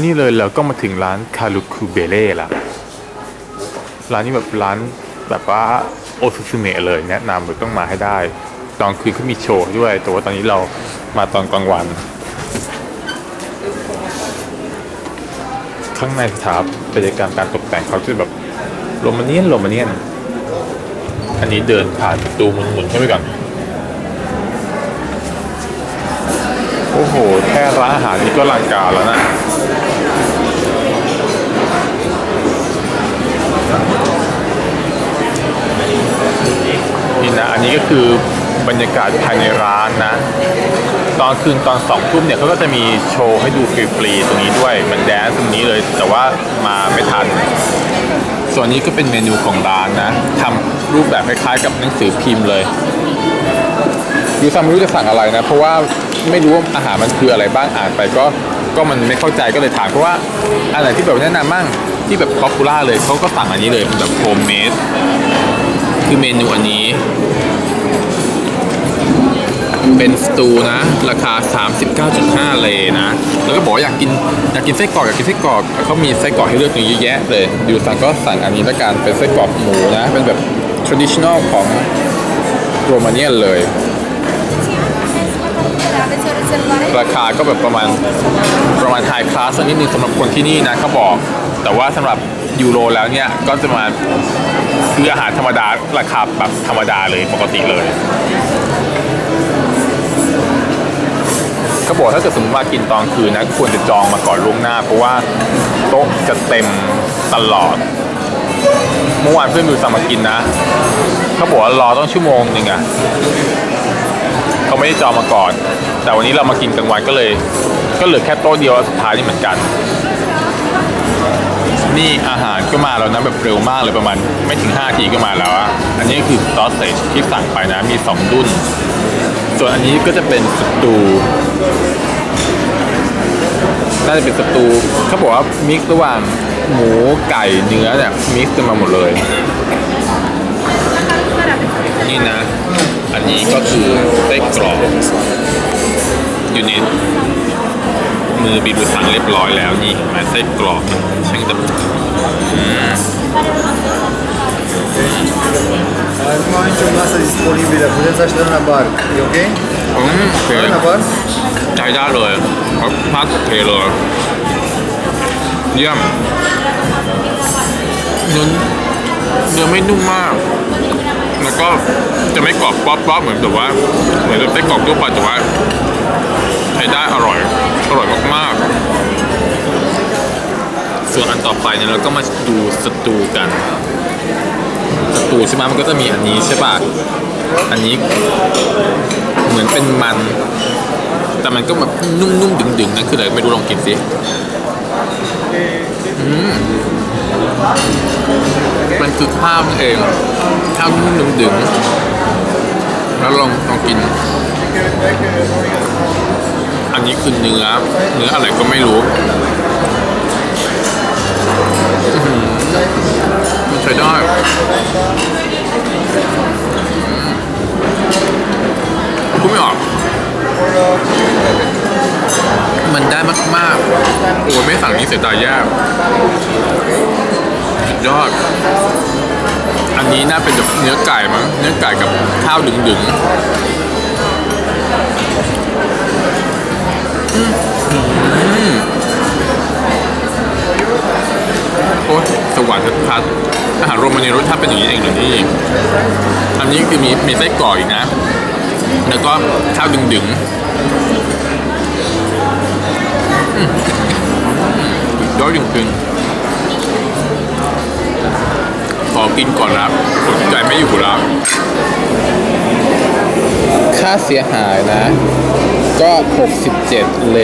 นี่เลยเราก็มาถึงร้านคารุคุเบเล่ละร้านนี้แบบร้านแบบว่าโอซุสเมะเลยแนะนำเลยต้องมาให้ได้ ตอนคืนเขามีโชว์ด้วย แต่ว่าตอนนี้เรามาตอนกลางวัน ข้างในสถาปัตยกรรมการตกแต่งเขาจะแบบโรมาเนียนโรมาเนียน อันนี้เดินผ่านประตูหมุนๆเข้าไปก่อนโอ้โห แค่ร้านอาหารนี้ก็ลังการแล้วนะ นี่นะ อันนี้ก็ คือบรรยากาศภายในร้านนะ ตอนคืนตอนสองทุ่มเนี่ยเขาก็จะมีโชว์ให้ดูฟรีๆตรงนี้ด้วยมันแดนซ์ตรงนี้เลย แต่ว่ามาไม่ทัน ส่วนนี้ก็เป็นเมนูของร้านนะทำรูปแบบคล้ายๆกับหนังสือพิมพ์เลยยูซัมไม่รู้จะสั่งอะไรนะ เพราะว่าไม่รู้ว่าอาหารมันคืออะไรบ้างอ่านไปก็ก็มันไม่เข้าใจก็เลยถามเพราะว่าอันไหนที่แบบแนะนำมั่งที่แบบป๊อปปูล่าเลยเขาก็สั่งอันนี้เลยเป็นแบบโฮมเมดคือเมนูอันนี้ เป็นสตูนะ ราคา 39.5 เลยนะ แล้วก็บอกอยากกินอยากกินไส้กรอกอยากกินไส้กรอกเขามีไส้กรอกให้เลือกเยอะแยะเลยดิวสั่งก็สั่งอันนี้ละกันเป็นไส้กรอกหมูนะ เป็นแบบ traditional ของโรมาเนียนเลย ราคาก็แบบประมาณประมาณไฮคลาสนิดนึงสำหรับคนที่นี่นะเขาบอก แต่ว่าสำหรับ ยูโรแล้วเนี่ย ก็จะมาคืออาหารธรรมดา ราคาแบบธรรมดาเลยปกติเลยเขาบอกถ้าเกิดสมมติว่ากินตอนคืนนะควรจะจองมาก่อนล่วงหน้า เพราะว่าโต๊ะจะเต็มตลอด เมื่อวานเพื่อนดูสั่งมากินนะเขาบอกว่ารอต้องชั่วโมงหนึ่งอะเขาไม่ได้จองมาก่อน แต่วันนี้เรามากินกลางวันก็เลย ก็เหลือแค่โต๊ะเดียวสุดท้ายนี่เหมือนกัน นี่อาหารก็มาแล้วนะแบบเร็วมากเลยประมาณไม่ถึง5ทีก็มาแล้วอะอันนี้คือซอสเซจที่สั่งไปนะมี2ดุนส่วนอันนี้ก็จะเป็นสตูน่าจะเป็นสตูเขาบอกว่ามิกซ์ระหว่างหมูไก่เนื้อเนี่ยมิกซ์กันมาหมดเลย นี่นะ อันนี้ก็คือไส้กรอกอยู่ใน มือบีบูทังเรียบร้อยแล้วนี่เห็นไหมไส้กรอกช่างจะอืม Armağanço masa disponibile, puteți aștepta la bar. E ok? อืมโอเค La bar? ใช้ได้เลยเขาพักเทเลยเยี่ยมเนื้อเนื้อไม่นุ่มมาก แล้วก็จะไม่กรอบป๊อปๆเหมือนแต่ว่าเหมือนกับไส้กรอกทั่วไปแต่ว่าใช้ได้อร่อย อร่อยมากๆ ส่วนอันต่อไปเนี่ยเราก็มาดูสตูกัน สตูใช่ไหมมันก็จะมีอันนี้ใช่ป่ะ อันนี้เหมือนเป็นมัน แต่มันก็แบบนุ่มๆ ดึงๆ นั่นคืออะไรไม่รู้ลองกินสิมันคือข้าวนั่นเอง ข้าวนุ่มๆ ดึงๆ แล้วลองลองกิน นนี้คือเนื้อ เนื้ออะไรก็ไม่รู้มันใช้ได้พูดไม่ออก มันได้มากๆ โอ้ยไม่สั่งนี้เสียดายแย่สุดยอด อันนี้น่าเป็นแบบเนื้อไก่มั้ง เนื้อไก่กับข้าวดึงๆ รรค์ชัดอาหารโรมาเนียรสชาติเป็นอย่างนี้เองเหรอนี่อันนี้คือมีมีไส้กรอกอีกนะ แล้วก็ข้าวดึงๆยอดจริงๆขอกินก่อนครับอดใจไม่อยู่แล้วค่าเสียหายนะ ก็ 67 เล